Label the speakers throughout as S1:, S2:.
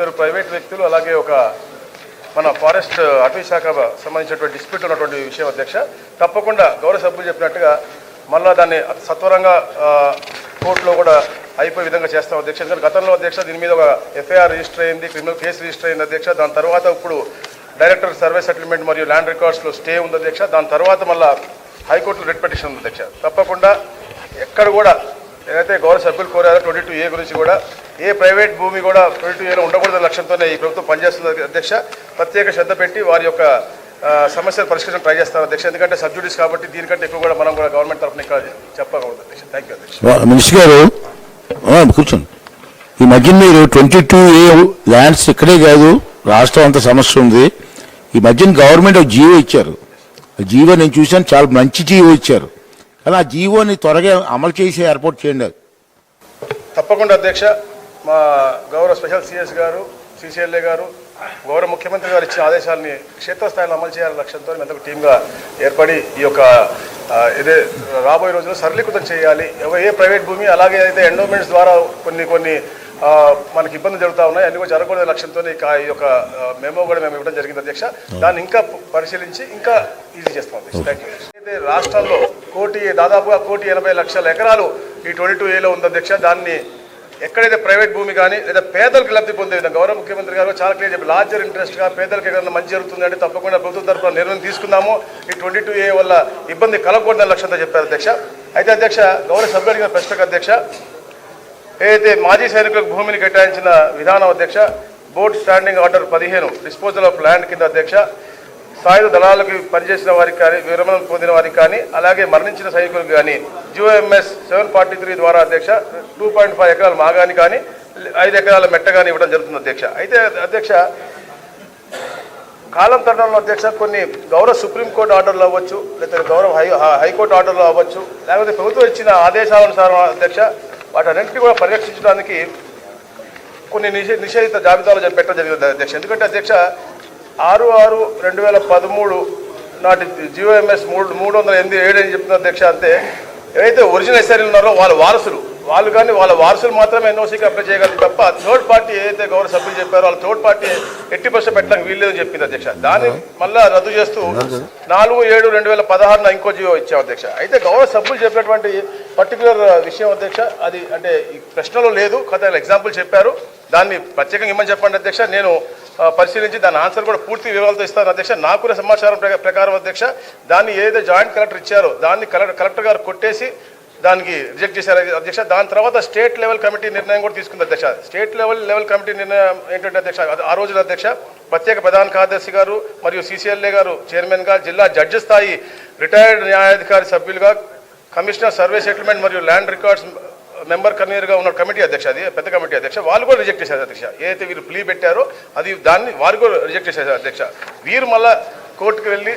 S1: ఇద్దరు ప్రైవేట్ వ్యక్తులు అలాగే ఒక మన ఫారెస్ట్ అటవీ శాఖ సంబంధించినటువంటి డిస్ప్యూట్ ఉన్నటువంటి విషయం అధ్యక్ష. తప్పకుండా గౌరవ సభ్యులు చెప్పినట్టుగా మళ్ళా దాన్ని సత్వరంగా కోర్టులో కూడా అయిపోయే విధంగా చేస్తాం అధ్యక్ష. ఎందుకంటే గతంలో అధ్యక్ష దీని మీద ఒక ఎఫ్ఐఆర్ రిజిస్టర్ అయింది క్రిమినల్ కేసు రిజిస్టర్ అయింది అధ్యక్ష. దాని తర్వాత ఇప్పుడు డైరెక్టర్ సర్వే సెటిల్మెంట్ మరియు ల్యాండ్ రికార్డ్స్లో స్టే ఉంది అధ్యక్ష. దాని తర్వాత మళ్ళీ హైకోర్టులో రిట్ పిటిషన్ ఉంది అధ్యక్ష. తప్పకుండా ఎక్కడ కూడా ఏదైతే గౌరవ సభ్యులు కోరారో ట్వంటీ టూ ఏ గురించి కూడా ఏ ప్రైవేట్ భూమి కూడా ట్వంటీ టూ ఏలో ఉండకూడదనే లక్ష్యంతోనే ఈ ప్రభుత్వం పనిచేస్తుంది అధ్యక్ష. ప్రత్యేక శ్రద్ధ పెట్టి వారి యొక్క సమస్యలు పరిష్కరించడం ట్రై చేస్తారు అధ్యక్ష. ఎందుకంటే సబ్జుడీస్ కాబట్టి దీనికంటే ఎక్కువ కూడా మనం కూడా గవర్నమెంట్ తరఫున ఇక్కడ చెప్పకూడదు అధ్యక్ష. థ్యాంక్ యూ అధ్యక్ష.
S2: మినిస్టర్ గారు కూర్చోండి. ఈ మధ్య మీరు ట్వంటీ టూ ఏ ల్యాండ్స్ ఇక్కడే కాదు రాష్ట్రం అంత సమస్య ఉంది. ఈ మధ్యన గవర్నమెంట్ ఒక జీవో ఇచ్చారు. జీవో నేను చూశాను చాలా మంచి జీవో ఇచ్చారు. కానీ ఆ జీవోని త్వరగా అమలు చేసి ఏర్పాటు చేయండి
S1: తప్పకుండా అధ్యక్ష. మా గౌరవ స్పెషల్ సిఎస్ గారు సిసిఎల్ఏ గారు గౌరవ ముఖ్యమంత్రి గారు ఇచ్చిన ఆదేశాలని క్షేత్రస్థాయిలో అమలు చేయాలనే లక్ష్యంతో మేము ఒక టీమ్గా ఏర్పడి ఈ యొక్క ఇదే రాబోయే రోజుల్లో సరళీకృతం చేయాలి. ఏ ప్రైవేట్ భూమి అలాగే అయితే ఎండోమెంట్స్ ద్వారా కొన్ని కొన్ని మనకి ఇబ్బందులు జరుగుతూ ఉన్నాయి. అన్ని కూడా జరగకూడదు లక్ష్యంతో ఈ కా- ఈ యొక్క మెమో కూడా మేము ఇవ్వడం జరిగింది అధ్యక్ష. దాన్ని ఇంకా పరిశీలించి ఇంకా ఈజీ చేస్తాం అధ్యక్ష. థ్యాంక్ యూ అయితే రాష్ట్రంలో కోటి దాదాపుగా కోటి ఎనభై లక్షల ఎకరాలు ఈ ట్వంటీ టూ ఏలో ఉంది అధ్యక్ష. దాన్ని ఎక్కడైతే ప్రైవేట్ భూమి కానీ లేదా పేదలకు లబ్ధి పొందే విధంగా గౌరవ ముఖ్యమంత్రి గారు చాలా క్లియర్ చెప్పి లార్జర్ ఇంట్రెస్ట్గా పేదలకు ఎక్కడైనా మంచి జరుగుతుంది అంటే తప్పకుండా ప్రభుత్వం తరఫున నిర్ణయం తీసుకుందాము. ఈ ట్వంటీ టూ ఏ వల్ల ఇబ్బంది కలగకూడదని లక్ష్యంతో చెప్పారు అధ్యక్ష. అయితే అధ్యక్ష గౌరవ సభ్యులు అడిగిన ప్రశ్నకు అధ్యక్ష ఏదైతే మాజీ సైనికులకు భూమిని కేటాయించిన విధానం అధ్యక్ష బోర్డ్ స్టాండింగ్ ఆర్డర్ పదిహేను డిస్పోజల్ ఆఫ్ ల్యాండ్ కింద అధ్యక్ష సాయుధ దళాలకు పనిచేసిన వారికి కానీ విరమణ పొందిన వారికి కానీ అలాగే మరణించిన సైనికులకు కానీ జిఓఎంఎస్ సెవెన్ ఫార్టీ త్రీ ద్వారా అధ్యక్ష టూ పాయింట్ ఫైవ్ ఎకరాల మాగాని కానీ ఐదు ఎకరాల మెట్ట కానీ ఇవ్వడం జరుగుతుంది అధ్యక్ష. అయితే అధ్యక్ష కాలం తరుణంలో అధ్యక్ష కొన్ని గౌరవ సుప్రీంకోర్టు ఆర్డర్లు అవ్వచ్చు లేకపోతే గౌరవ హై హైకోర్టు ఆర్డర్లు అవ్వచ్చు లేకపోతే ప్రభుత్వం ఇచ్చిన ఆదేశానుసారం అధ్యక్ష వాటన్నింటినీ కూడా పరిరక్షించడానికి కొన్ని నిషే నిషేధిత జాబితాలో పెట్టడం జరిగింది అధ్యక్ష. ఎందుకంటే అధ్యక్ష ఆరు ఆరు రెండు వేల పదమూడు నాటి జియోఎంఎస్ మూడు మూడు వందల ఎనిమిది ఏడు అని చెప్తున్న అధ్యక్ష అంతే ఏవైతే ఒరిజినల్ ఎస్ఆర్లు ఉన్నారో వాళ్ళ వారసులు వాళ్ళు కానీ వాళ్ళ వారసులు మాత్రమే ఎన్ఓసీకి అప్లై చేయగలరు తప్ప థర్డ్ పార్టీ ఏదైతే గౌరవ సభ్యులు చెప్పారో వాళ్ళ థర్డ్ పార్టీ ఎట్టి పర్సెంట్ పెట్టడానికి వీల్లేదని చెప్పింది అధ్యక్ష. దాన్ని మళ్ళా రద్దు చేస్తూ నాలుగు ఏడు రెండు వేల పదహారున ఇంకో జీవో ఇచ్చాం అధ్యక్ష. అయితే గౌరవ సభ్యులు చెప్పినటువంటి పర్టికులర్ విషయం అధ్యక్ష అది అంటే ఈ ప్రశ్నలో లేదు కథ ఎగ్జాంపుల్ చెప్పారు. దాన్ని ప్రత్యేకంగా ఇమ్మని చెప్పండి అధ్యక్ష. నేను పరిశీలించి దాని ఆన్సర్ కూడా పూర్తి వివరాలతో ఇస్తాను అధ్యక్ష. నాకు కూడా సమాచారం ప్రకారం అధ్యక్ష దాన్ని ఏదైతే జాయింట్ కలెక్టర్ ఇచ్చారో దాన్ని కలెక్టర్ కలెక్టర్ గారు కొట్టేసి దానికి రిజెక్ట్ చేశారు అధ్యక్ష. దాని తర్వాత స్టేట్ లెవెల్ కమిటీ నిర్ణయం కూడా తీసుకుంది అధ్యక్ష. స్టేట్ లెవెల్ లెవెల్ కమిటీ నిర్ణయం ఏంటంటే అధ్యక్ష ఆ రోజున అధ్యక్ష ప్రత్యేక ప్రధాన కార్యదర్శి గారు మరియు సీసీఎల్ఏ గారు చైర్మన్గా జిల్లా జడ్జి స్థాయి రిటైర్డ్ న్యాయాధికారి సభ్యులుగా కమిషనర్ సర్వే సెటిల్మెంట్ మరియు ల్యాండ్ రికార్డ్స్ మెంబర్ కన్వీనర్గా ఉన్న కమిటీ అధ్యక్ష అది పెద్ద కమిటీ అధ్యక్ష వాళ్ళు కూడా రిజెక్ట్ చేశారు అధ్యక్ష. ఏదైతే వీరు ప్లీ పెట్టారో అది దాన్ని వారు కూడా రిజెక్ట్ చేశారు అధ్యక్ష. వీరు మళ్ళా కోర్టుకు వెళ్ళి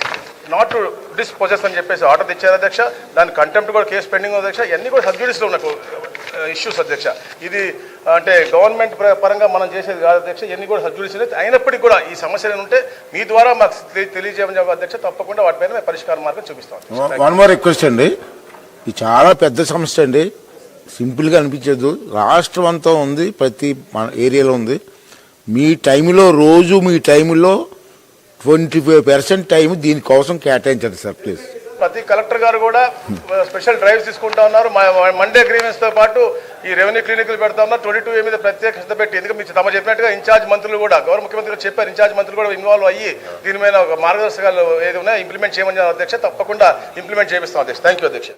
S1: నాట్ టు డిస్పొజెస్ అని చెప్పేసి ఆర్డర్ తెచ్చారు అధ్యక్ష. దాని కంటెంప్ట్ కూడా కేసు పెండింగ్ అధ్యక్ష. ఇవన్నీ కూడా సబ్జుడీస్లో ఉన్న ఇష్యూస్ అధ్యక్ష. ఇది అంటే గవర్నమెంట్ పరంగా మనం చేసేది కాదు అధ్యక్ష. ఇవన్నీ కూడా సబ్జుడీస్ అయినప్పటికీ కూడా ఈ సమస్యలు ఉంటే మీ ద్వారా మాకు తెలి- తెలియజేయమని అధ్యక్ష తప్పకుండా వాటిపైన మేము పరిష్కార మార్గం చూపిస్తాం
S2: వన్ మోర్ రిక్వెస్ట్ అండి. ఇది చాలా పెద్ద సమస్య అండి. సింపుల్గా అనిపించదు. రాష్ట్రం అంతా ఉంది ప్రతి మన ఏరియాలో ఉంది. మీ టైంలో రోజు మీ టైంలో ట్వంటీ ఫైవ్ పర్సెంట్ టైం దీనికోసం కేటాయించండి సార్ ప్లీజ్.
S1: ప్రతి కలెక్టర్ గారు కూడా స్పెషల్ డ్రైవ్స్ తీసుకుంటా ఉన్నారు. మండే అగ్రిమెంట్స్తో పాటు ఈ రెవెన్యూ క్లినిక్లు పెడతా ఉన్నారు. ట్వంటీ టూ మీద ప్రత్యేక శ్రద్ధ పెట్టి ఎందుకంటే మీకు తమ చెప్పినట్టుగా ఇన్ఛార్జ్ మంత్రులు కూడా గౌరవ ముఖ్యమంత్రి చెప్పారు ఇన్ఛార్జ్ మంత్రులు కూడా ఇన్వాల్వ్ అయ్యి దీని మీద ఒక మార్గదర్శకాలు ఏది ఉన్నాయో ఇంప్లిమెంట్ చేయమని అధ్యక్ష తప్పకుండా ఇంప్లిమెంట్ చేపిస్తాం అధ్యక్ష. థ్యాంక్ యూ అధ్యక్ష.